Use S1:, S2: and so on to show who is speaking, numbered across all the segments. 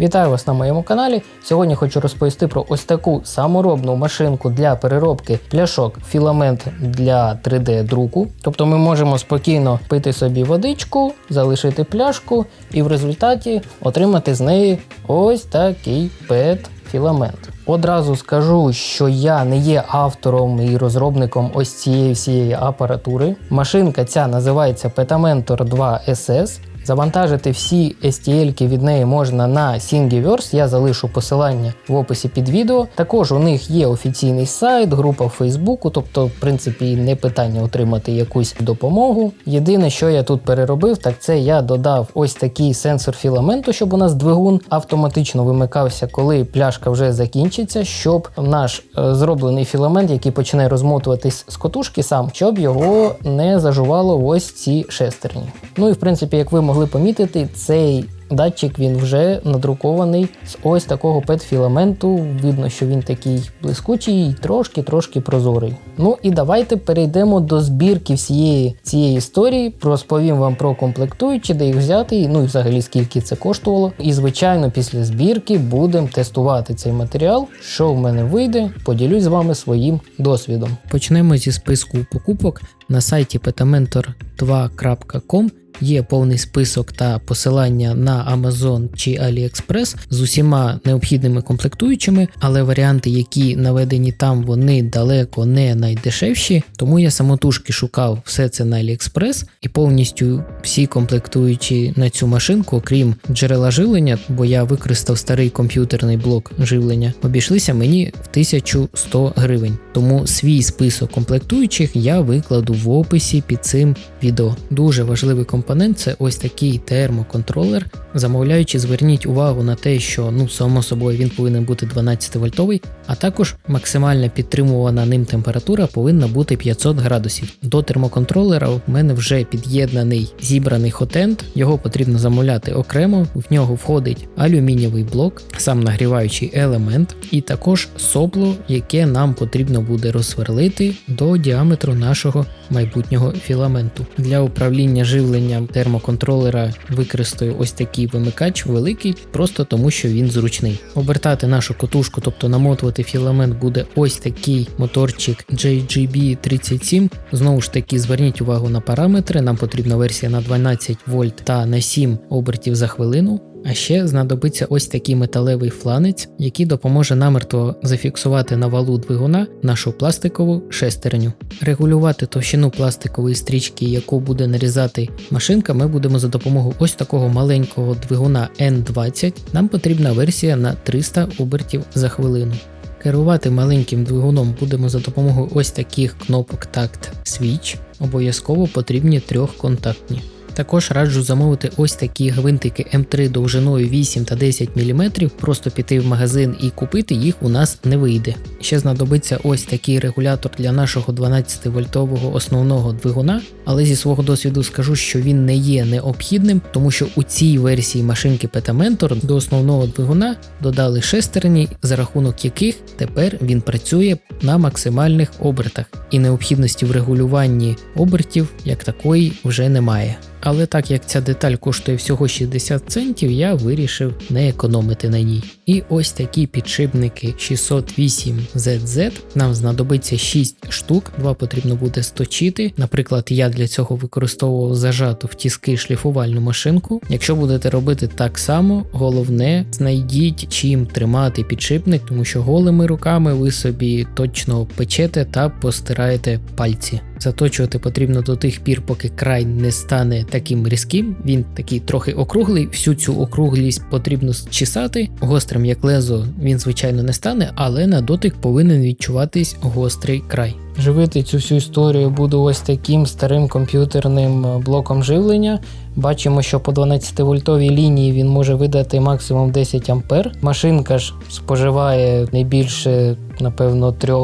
S1: Вітаю вас на моєму каналі. Сьогодні хочу розповісти про ось таку саморобну машинку для переробки пляшок філамент для 3D-друку. Тобто ми можемо спокійно пити собі водичку, залишити пляшку і в результаті отримати з неї ось такий PET-філамент. Одразу скажу, що я не є автором і розробником ось цієї всієї апаратури. Машинка ця називається Petamentor 2 SS. Завантажити всі STL від неї можна на Thingiverse, я залишу посилання в описі під відео. Також у них є офіційний сайт, група в Фейсбуку, тобто, в принципі, не питання отримати якусь допомогу. Єдине, що я тут переробив, так це я додав ось такий сенсор філаменту, щоб у нас двигун автоматично вимикався, коли пляшка вже закінчиться, щоб наш е, зроблений філамент, який почне розмотуватись з котушки сам, щоб його не зажувало ось ці шестерні. Ну і в принципі, як ви могли помітити, цей датчик він вже надрукований з ось такого пет-філаменту. Видно, що він такий блискучий трошки-трошки прозорий. Ну і давайте перейдемо до збірки всієї цієї історії. Розповім вам про комплектуючі, де їх взяти, ну і взагалі скільки це коштувало. І, звичайно, після збірки будемо тестувати цей матеріал. Що в мене вийде, поділюсь з вами своїм досвідом. Почнемо зі списку покупок на сайті petamentor2.com Є повний список та посилання на Amazon чи AliExpress з усіма необхідними комплектуючими, але варіанти, які наведені там, вони далеко не найдешевші. Тому я самотужки шукав все це на AliExpress і повністю всі комплектуючі на цю машинку, окрім джерела живлення, бо я використав старий комп'ютерний блок живлення, обійшлися мені в 1100 гривень. Тому свій список комплектуючих я викладу в описі під цим відео. Дуже важливий компонент компонент це ось такий термоконтролер. Замовляючи, зверніть увагу на те, що ну само собою він повинен бути 12 вольтовий, а також максимальна підтримувана ним температура повинна бути 500 градусів. До термоконтролера в мене вже під'єднаний зібраний хотенд, його потрібно замовляти окремо, в нього входить алюмінієвий блок, сам нагріваючий елемент, і також сопло, яке нам потрібно буде розсверлити до діаметру нашого майбутнього філаменту. Для управління живлення термоконтролера використаю ось такий вимикач великий, просто тому що він зручний. Обертати нашу котушку, тобто намотувати філамент, буде ось такий моторчик JGB37. Знову ж таки, зверніть увагу на параметри. Нам потрібна версія на 12 вольт та на 7 обертів за хвилину. А ще знадобиться ось такий металевий фланець, який допоможе намертво зафіксувати на валу двигуна нашу пластикову шестерню. Регулювати товщину пластикової стрічки, яку буде нарізати машинка, ми будемо за допомогою ось такого маленького двигуна N20. Нам потрібна версія на 300 обертів за хвилину. Керувати маленьким двигуном будемо за допомогою ось таких кнопок Tact Switch, обов'язково потрібні трьохконтактні. Також раджу замовити ось такі гвинтики М3 довжиною 8 та 10 мм, просто піти в магазин і купити їх у нас не вийде. Ще знадобиться ось такий регулятор для нашого 12 вольтового основного двигуна, але зі свого досвіду скажу, що він не є необхідним, тому що у цій версії машинки Petamentor до основного двигуна додали шестерні, за рахунок яких тепер він працює на максимальних обертах, і необхідності в регулюванні обертів як такої вже немає. Але так як ця деталь коштує всього 60 центів, я вирішив не економити на ній. І ось такі підшипники 608ZZ. Нам знадобиться 6 штук, два потрібно буде сточити. Наприклад, я для цього використовував зажату в тіски шліфувальну машинку. Якщо будете робити так само, головне знайдіть чим тримати підшипник, тому що голими руками ви собі точно печете та постираєте пальці. Заточувати потрібно до тих пір, поки край не стане таким різким. Він такий трохи округлий. Всю цю округлість потрібно чесати. Гострим як лезо він, звичайно, не стане, але на дотик повинен відчуватись гострий край. Живити цю всю історію буду ось таким старим комп'ютерним блоком живлення. Бачимо, що по 12 вольтовій лінії він може видати максимум 10 А. Машинка ж споживає найбільше, напевно, 3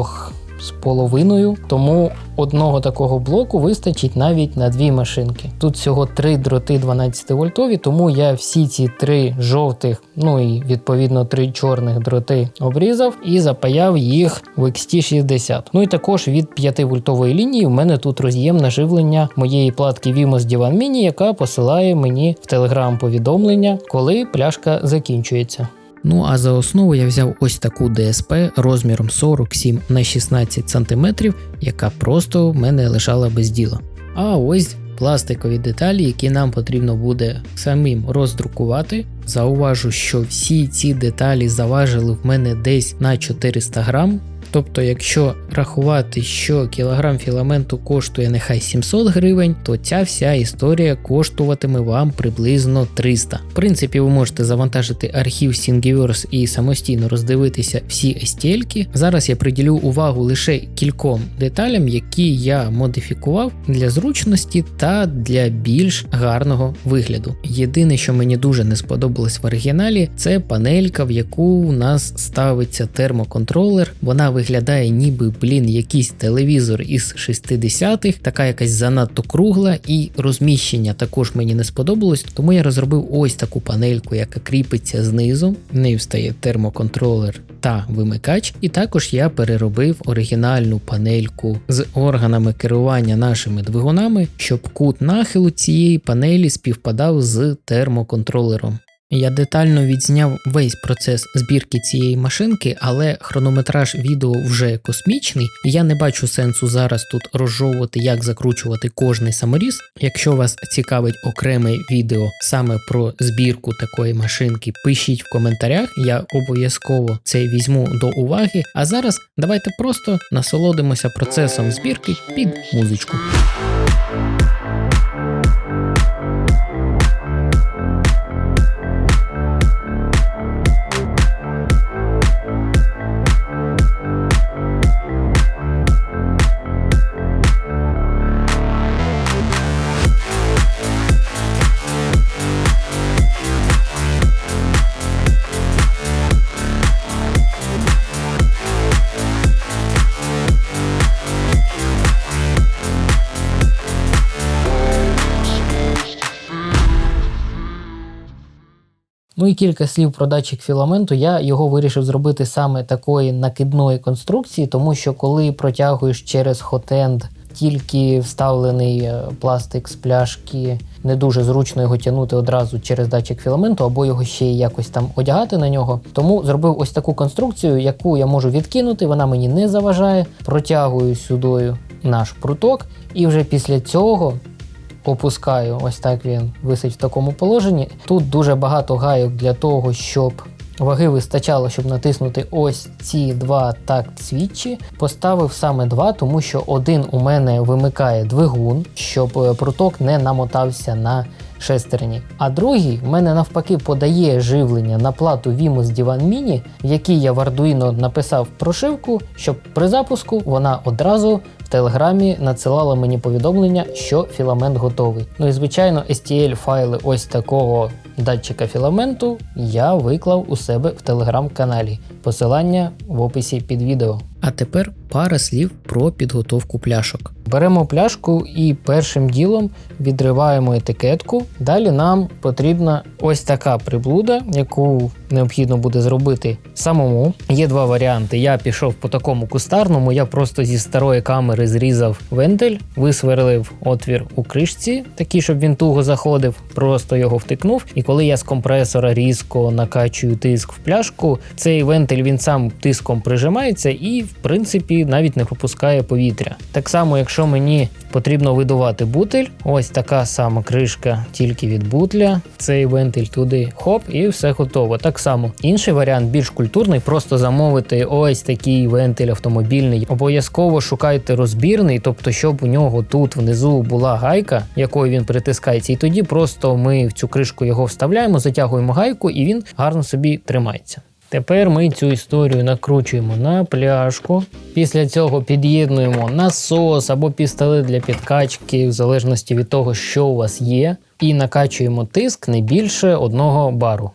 S1: з половиною, тому одного такого блоку вистачить навіть на дві машинки. Тут всього три дроти 12 вольтові, тому я всі ці три жовтих, ну і відповідно три чорних дроти обрізав і запаяв їх в XT60. Ну і також від 5 вольтової лінії в мене тут роз'єм на живлення моєї платки Vimos Divan Mini, яка посилає мені в Telegram повідомлення, коли пляшка закінчується. Ну а за основу я взяв ось таку ДСП розміром 47 на 16 см, яка просто в мене лишала без діла. А ось пластикові деталі, які нам потрібно буде самим роздрукувати. Зауважу, що всі ці деталі заважили в мене десь на 400 грам. Тобто, якщо рахувати, що кілограм філаменту коштує нехай 700 гривень, то ця вся історія коштуватиме вам приблизно 300. В принципі, ви можете завантажити архів Thingiverse і самостійно роздивитися всі STL-ки. Зараз я приділю увагу лише кільком деталям, які я модифікував для зручності та для більш гарного вигляду. Єдине, що мені дуже не сподобалось в оригіналі, це панелька, в яку у нас ставиться термоконтролер. Вона виглядає ніби, блін, якийсь телевізор із 60-х, така якась занадто кругла, і розміщення також мені не сподобалось, тому я розробив ось таку панельку, яка кріпиться знизу. В неї встає термоконтролер та вимикач. І також я переробив оригінальну панельку з органами керування нашими двигунами, щоб кут нахилу цієї панелі співпадав з термоконтролером. Я детально відзняв весь процес збірки цієї машинки, але хронометраж відео вже космічний, і я не бачу сенсу зараз тут розжовувати, як закручувати кожний саморіз. Якщо вас цікавить окреме відео саме про збірку такої машинки, пишіть в коментарях, я обов'язково це візьму до уваги. А зараз давайте просто насолодимося процесом збірки під музичку. Ну і кілька слів про датчик філаменту. Я його вирішив зробити саме такої накидної конструкції, тому що коли протягуєш через хотенд тільки вставлений е, пластик з пляшки, не дуже зручно його тягнути одразу через датчик філаменту, або його ще якось там одягати на нього. Тому зробив ось таку конструкцію, яку я можу відкинути, вона мені не заважає. Протягую сюди наш пруток, і вже після цього опускаю, ось так він висить в такому положенні. Тут дуже багато гайок для того, щоб ваги вистачало, щоб натиснути ось ці два такт свідчі. Поставив саме два, тому що один у мене вимикає двигун, щоб е, проток не намотався на шестерні. А другий в мене навпаки подає живлення на плату Vimos Divan Mini, в якій я в Arduino написав прошивку, щоб при запуску вона одразу в телеграмі надсилала мені повідомлення, що філамент готовий. Ну і звичайно, STL файли ось такого датчика філаменту я виклав у себе в телеграм-каналі. Посилання в описі під відео. А тепер пара слів про підготовку пляшок. Беремо пляшку і першим ділом відриваємо етикетку. Далі нам потрібна ось така приблуда, яку необхідно буде зробити самому. Є два варіанти. Я пішов по такому кустарному, я просто зі старої камери зрізав вентиль, висверлив отвір у кришці, такий, щоб він туго заходив, просто його втикнув. І коли я з компресора різко накачую тиск в пляшку, цей вентиль він сам тиском прижимається і, в принципі, навіть не пропускає повітря. Так само, якщо мені потрібно видувати бутиль, ось така сама кришка, тільки від бутля. Цей вентиль туди хоп, і все готово. Так само інший варіант, більш культурний, просто замовити ось такий вентиль автомобільний. Обов'язково шукайте розбірний, тобто, щоб у нього тут внизу була гайка, якою він притискається, і тоді просто ми в цю кришку його вставляємо, затягуємо гайку, і він гарно собі тримається. Тепер ми цю історію накручуємо на пляшку. Після цього під'єднуємо насос або пістолет для підкачки, в залежності від того, що у вас є, і накачуємо тиск не більше одного бару.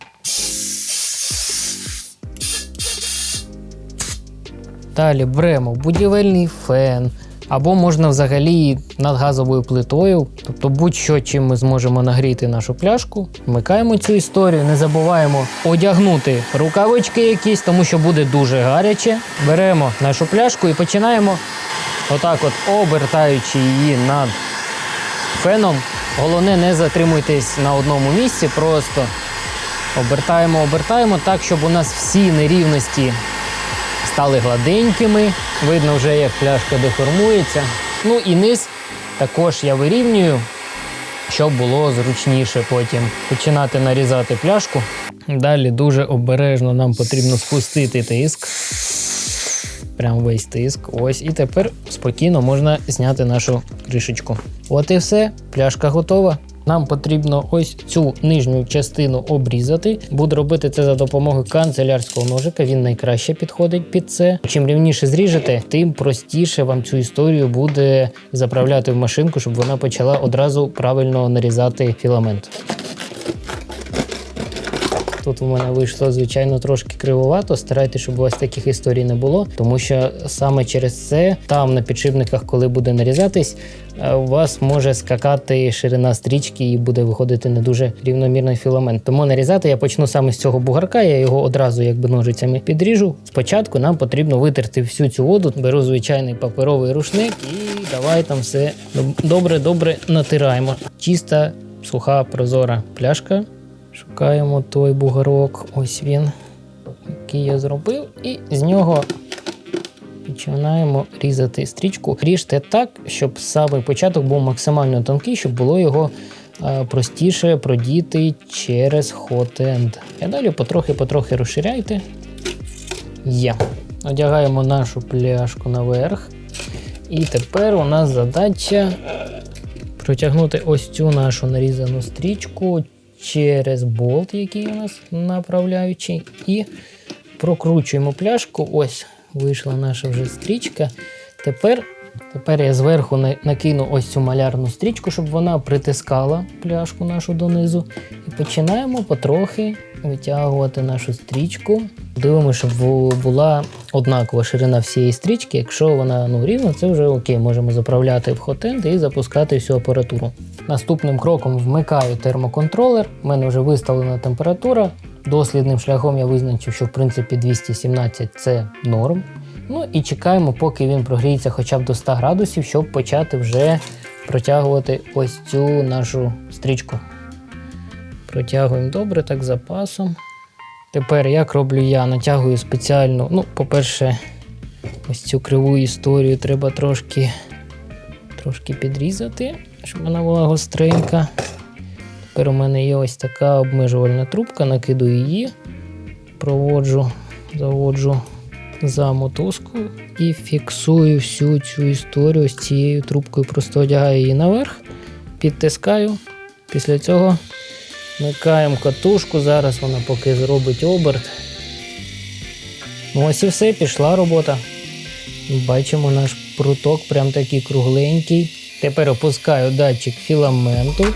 S1: Далі беремо будівельний фен. Або можна взагалі над газовою плитою, тобто будь-що, чим ми зможемо нагріти нашу пляшку. Вмикаємо цю історію, не забуваємо одягнути рукавички якісь, тому що буде дуже гаряче. Беремо нашу пляшку і починаємо отак, от обертаючи її над феном. Головне, не затримуйтесь на одному місці, просто обертаємо, обертаємо так, щоб у нас всі нерівності стали гладенькими. Видно вже, як пляшка деформується. Ну і низ також я вирівнюю, щоб було зручніше потім починати нарізати пляшку. Далі дуже обережно нам потрібно спустити тиск. Прям весь тиск. Ось. І тепер спокійно можна зняти нашу кришечку. От і все, пляшка готова. Нам потрібно ось цю нижню частину обрізати. Буду робити це за допомогою канцелярського ножика. Він найкраще підходить під це. Чим рівніше зріжете, тим простіше вам цю історію буде заправляти в машинку, щоб вона почала одразу правильно нарізати філамент. Тут у мене вийшло, звичайно, трошки кривовато. Старайтеся, щоб у вас таких історій не було, тому що саме через це там на підшипниках, коли буде нарізатись, е, у вас може скакати ширина стрічки і буде виходити не дуже рівномірний філамент. Тому нарізати я почну саме з цього бугарка. Я його одразу якби ножицями підріжу. Спочатку нам потрібно витерти всю цю воду. Беру звичайний паперовий рушник і давай там все добре, добре натираємо. Чиста, суха, прозора пляшка. Шукаємо той бугорок, ось він, який я зробив, і з нього починаємо різати стрічку. Ріжте так, щоб самий початок був максимально тонкий, щоб було його е, простіше продіти через хот-енд. І далі потрохи-потрохи розширяйте. Є. Одягаємо нашу пляшку наверх. І тепер у нас задача протягнути ось цю нашу нарізану стрічку через болт, який у нас направляючий, і прокручуємо пляшку. Ось вийшла наша вже стрічка. Тепер тепер я зверху накину ось цю малярну стрічку, щоб вона притискала пляшку нашу донизу. І починаємо потрохи витягувати нашу стрічку. Дивимося, щоб була однакова ширина всієї стрічки. Якщо вона ну, рівна, це вже окей, можемо заправляти в хотенд і запускати всю апаратуру. Наступним кроком вмикаю термоконтролер. У мене вже виставлена температура. Дослідним шляхом я визначив, що в принципі 217 це норм. Ну і чекаємо, поки він прогріється хоча б до 100 градусів, щоб почати вже протягувати ось цю нашу стрічку. Протягуємо добре, так запасом. Тепер як роблю я? Натягую спеціально. Ну, по-перше, ось цю криву історію треба трошки трошки підрізати, щоб вона була гостренька. Тепер у мене є ось така обмежувальна трубка, накидую її, проводжу, заводжу за мотузку і фіксую всю цю історію з цією трубкою, просто одягаю її наверх, підтискаю. Після цього Вмикаємо катушку, зараз вона поки зробить оберт. Ну, ось і все, пішла робота. Бачимо наш пруток, прям такий кругленький. Тепер опускаю датчик філаменту.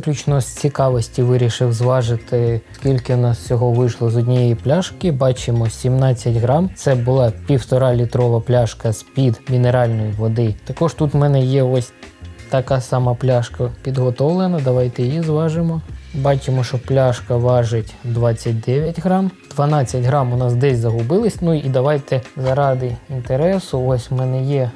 S1: Виключно з цікавості вирішив зважити, скільки у нас всього вийшло з однієї пляшки. Бачимо 17 грам. Це була півтора літрова пляшка з-під мінеральної води. Також тут в мене є ось така сама пляшка підготовлена. Давайте її зважимо. Бачимо, що пляшка важить 29 грам. 12 грам у нас десь загубились. Ну і давайте заради інтересу, ось в мене є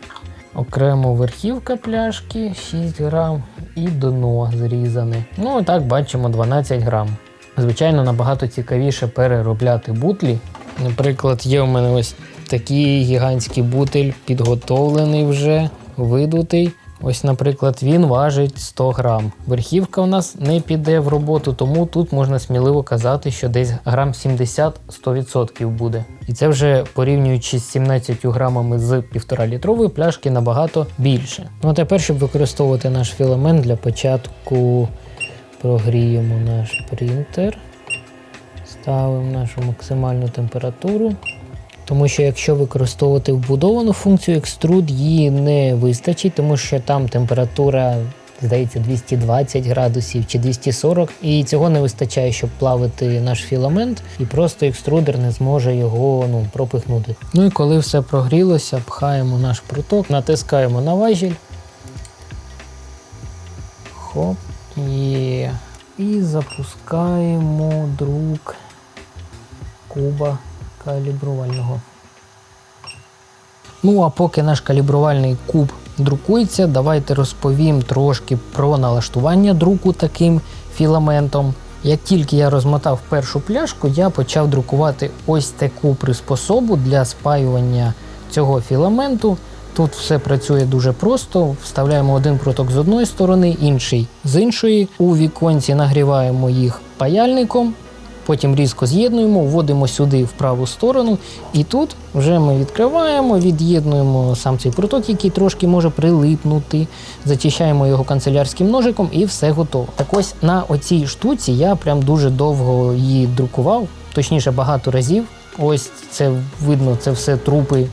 S1: окремо верхівка пляшки 6 грам і дно зрізане. Ну і так бачимо 12 грам. Звичайно, набагато цікавіше переробляти бутлі. Наприклад, є у мене ось такий гігантський бутель, підготовлений вже, видутий. Ось, наприклад, він важить 100 грам. Верхівка у нас не піде в роботу, тому тут можна сміливо казати, що десь грам 70-100% буде. І це вже порівнюючи з 17 грамами з 1,5 літрової пляшки набагато більше. Ну а тепер, щоб використовувати наш філамент, для початку прогріємо наш принтер, ставимо нашу максимальну температуру. Тому що якщо використовувати вбудовану функцію екструд, її не вистачить, тому що там температура, здається, 220 градусів чи 240, і цього не вистачає, щоб плавити наш філамент, і просто екструдер не зможе його ну, пропихнути. Ну і коли все прогрілося, пхаємо наш пруток, натискаємо на важіль. Хоп. Є. І запускаємо друк куба калібрувального. Ну, а поки наш калібрувальний куб друкується, давайте розповім трошки про налаштування друку таким філаментом. Як тільки я розмотав першу пляшку, я почав друкувати ось таку приспособу для спаювання цього філаменту. Тут все працює дуже просто. Вставляємо один проток з одної сторони, інший з іншої. У віконці нагріваємо їх паяльником. Потім різко з'єднуємо, вводимо сюди в праву сторону, і тут вже ми відкриваємо, від'єднуємо сам цей проток, який трошки може прилипнути, зачищаємо його канцелярським ножиком і все готово. Так ось на оцій штуці я прям дуже довго її друкував, точніше багато разів. Ось це видно, це все трупи,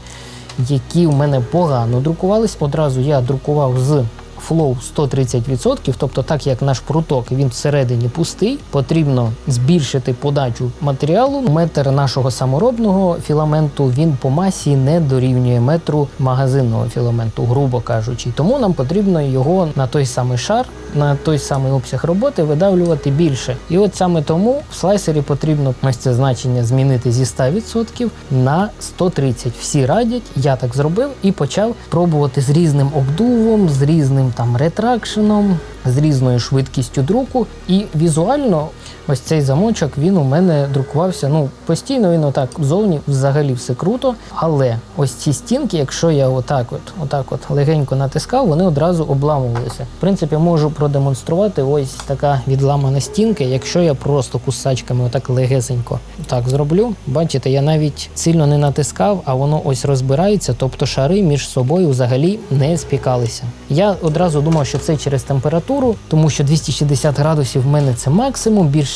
S1: які в мене погано друкувались. Одразу я друкував з флоу 130%, тобто так як наш пруток він всередині пустий, потрібно збільшити подачу матеріалу. Метр нашого саморобного філаменту він по масі не дорівнює метру магазинного філаменту, грубо кажучи. Тому нам потрібно його на той самий шар, на той самий обсяг роботи видавлювати більше. І от саме тому в слайсері потрібно ось це значення змінити зі 100% на 130. Всі радять, я так зробив і почав пробувати з різним обдувом, з різним там ретракшеном, з різною швидкістю друку. І візуально ось цей замочок він у мене друкувався. Ну, постійно він отак зовні взагалі все круто. Але ось ці стінки, якщо я отак от, отак от легенько натискав, вони одразу обламувалися. В принципі, можу продемонструвати ось така відламана стінка, якщо я просто кусачками отак легесенько так зроблю. Бачите, я навіть сильно не натискав, а воно ось розбирається, тобто шари між собою взагалі не спікалися. Я одразу думав, що це через температуру, тому що 260 градусів в мене це максимум. Більше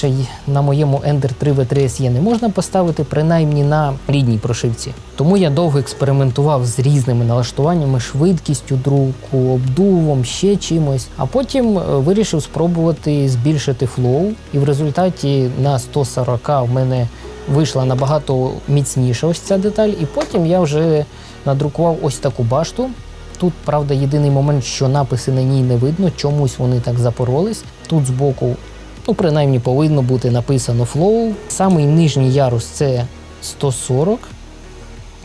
S1: на моєму Ender 3 V3SE не можна поставити, принаймні на рідній прошивці. Тому я довго експериментував з різними налаштуваннями, швидкістю друку, обдувом, ще чимось. А потім е, вирішив спробувати збільшити флоу, і в результаті на 140 в мене вийшла набагато міцніша ось ця деталь. І потім я вже надрукував ось таку башту. Тут, правда, єдиний момент, що написи на ній не видно, чомусь вони так запоролись. Тут збоку, ну, принаймні, повинно бути написано flow. Самий нижній ярус це 140.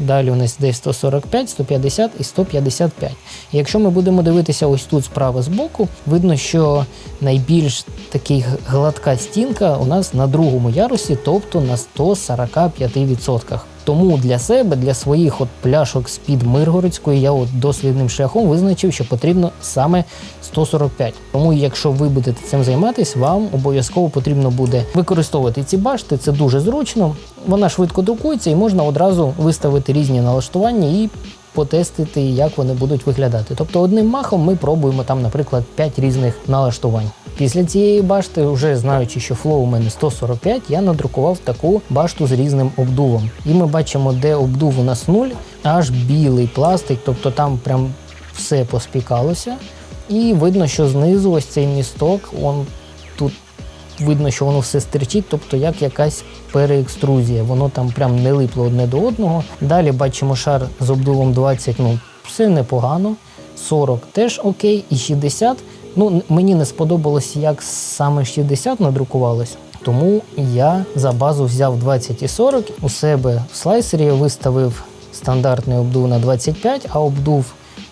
S1: Далі у нас десь 145, 150 і 155. І якщо ми будемо дивитися ось тут справа збоку, видно, що найбільш такий гладка стінка у нас на другому ярусі, тобто на 145%. Тому для себе, для своїх от пляшок з-під Миргородської, я от дослідним шляхом визначив, що потрібно саме 145. Тому, якщо ви будете цим займатися, вам обов'язково потрібно буде використовувати ці башти. Це дуже зручно. Вона швидко друкується і можна одразу виставити різні налаштування і потестити, як вони будуть виглядати. Тобто, одним махом ми пробуємо там, наприклад, 5 різних налаштувань. Після цієї башти, вже знаючи, що флоу у мене 145, я надрукував таку башту з різним обдувом. І ми бачимо, де обдув у нас 0, аж білий пластик, тобто там прям все поспікалося. І видно, що знизу ось цей місток, он тут видно, що воно все стерчить, тобто як якась переекструзія. Воно там прям не липло одне до одного. Далі бачимо шар з обдувом 20, ну все непогано. 40 теж окей, і 60. Ну, мені не сподобалось, як саме 60 надрукувалось. Тому я за базу взяв 20 і 40. У себе в слайсері я виставив стандартний обдув на 25, а обдув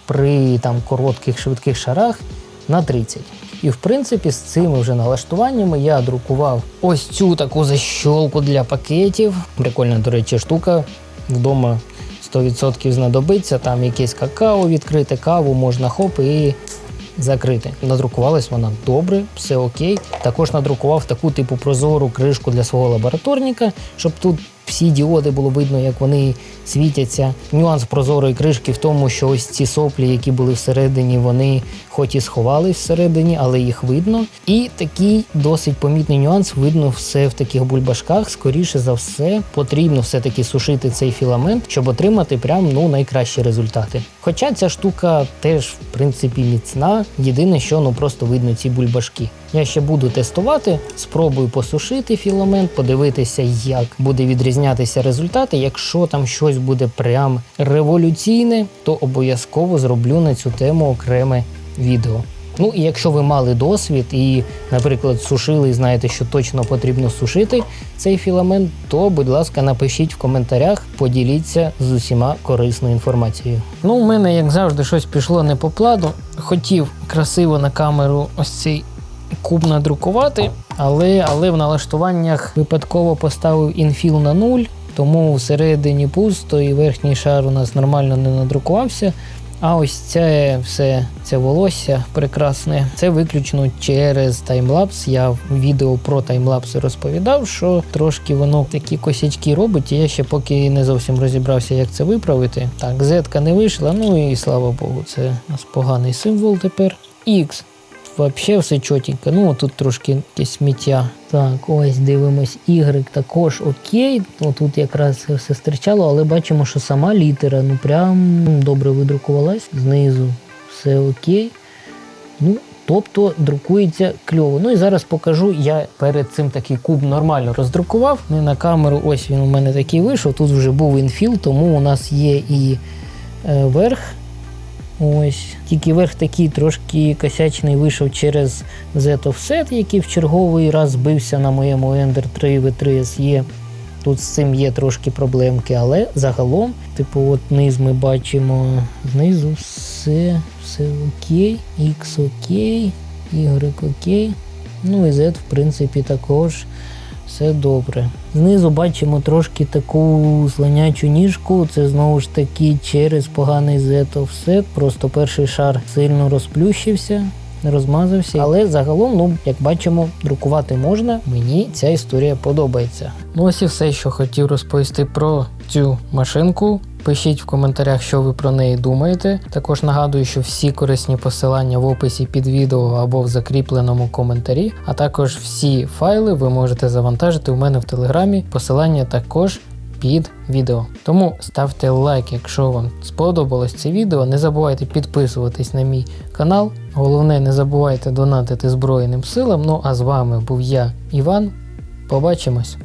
S1: при там коротких швидких шарах на 30. І в принципі з цими вже налаштуваннями я друкував ось цю таку защолку для пакетів. Прикольна, до речі, штука. Вдома 100% знадобиться. Там якесь какао відкрите, каву можна хоп і закрити. Надрукувалась вона добре, все окей. Також надрукував таку типу прозору кришку для свого лабораторника, щоб тут всі діоди було видно, як вони світяться. Нюанс прозорої кришки в тому, що ось ці соплі, які були всередині, вони хоч і сховали всередині, але їх видно. І такий досить помітний нюанс видно все в таких бульбашках. Скоріше за все, потрібно все-таки сушити цей філамент, щоб отримати прям ну найкращі результати. Хоча ця штука теж в принципі міцна. Єдине, що ну просто видно ці бульбашки. Я ще буду тестувати, спробую посушити філамент, подивитися, як буде відрізнятися результати. Якщо там щось буде прям революційне, то обов'язково зроблю на цю тему окреме відео. Ну і якщо ви мали досвід і, наприклад, сушили і знаєте, що точно потрібно сушити цей філамент, то, будь ласка, напишіть в коментарях, поділіться з усіма корисною інформацією. Ну, у мене, як завжди, щось пішло не по плану. Хотів красиво на камеру ось цей куб надрукувати, але, але в налаштуваннях випадково поставив інфіл на нуль, тому всередині пусто і верхній шар у нас нормально не надрукувався. А ось це все це волосся прекрасне. Це виключно через таймлапс. Я в відео про таймлапси розповідав, що трошки воно такі косячки робить. і Я ще поки не зовсім розібрався, як це виправити. Так, зетка не вийшла, ну і слава Богу, це у нас поганий символ тепер. X. Вообще все чотенько. Ну тут трошки якесь сміття. Так, ось дивимось. Y також окей. Ну тут якраз все стирчало, але бачимо, що сама літера ну прям добре видрукувалась. Знизу все окей. Ну, Тобто друкується кльово. Ну і зараз покажу. Я перед цим такий куб нормально роздрукував. Не на камеру, ось він у мене такий вийшов. Тут вже був інфіл, тому у нас є і е, верх. Ось, тільки верх такий трошки косячний вийшов через Z Offset, який в черговий раз збився на моєму Ender 3 v 3 SE. Тут з цим є трошки проблемки, але загалом, типу, от низ ми бачимо знизу все, все окей, X окей, Y окей. Ну і Z, в принципі, також все добре. Знизу бачимо трошки таку слонячу ніжку. Це знову ж таки через поганий Z offset. Просто перший шар сильно розплющився. Не Розмазався, але загалом, ну як бачимо, друкувати можна. Мені ця історія подобається. Ну ось і все, що хотів розповісти про цю машинку. Пишіть в коментарях, що ви про неї думаєте. Також нагадую, що всі корисні посилання в описі під відео або в закріпленому коментарі, а також всі файли ви можете завантажити у мене в телеграмі. Посилання також під відео. Тому ставте лайк, якщо вам сподобалось це відео. Не забувайте підписуватись на мій канал. Головне, не забувайте донатити Збройним силам. Ну а з вами був я, Іван. Побачимось!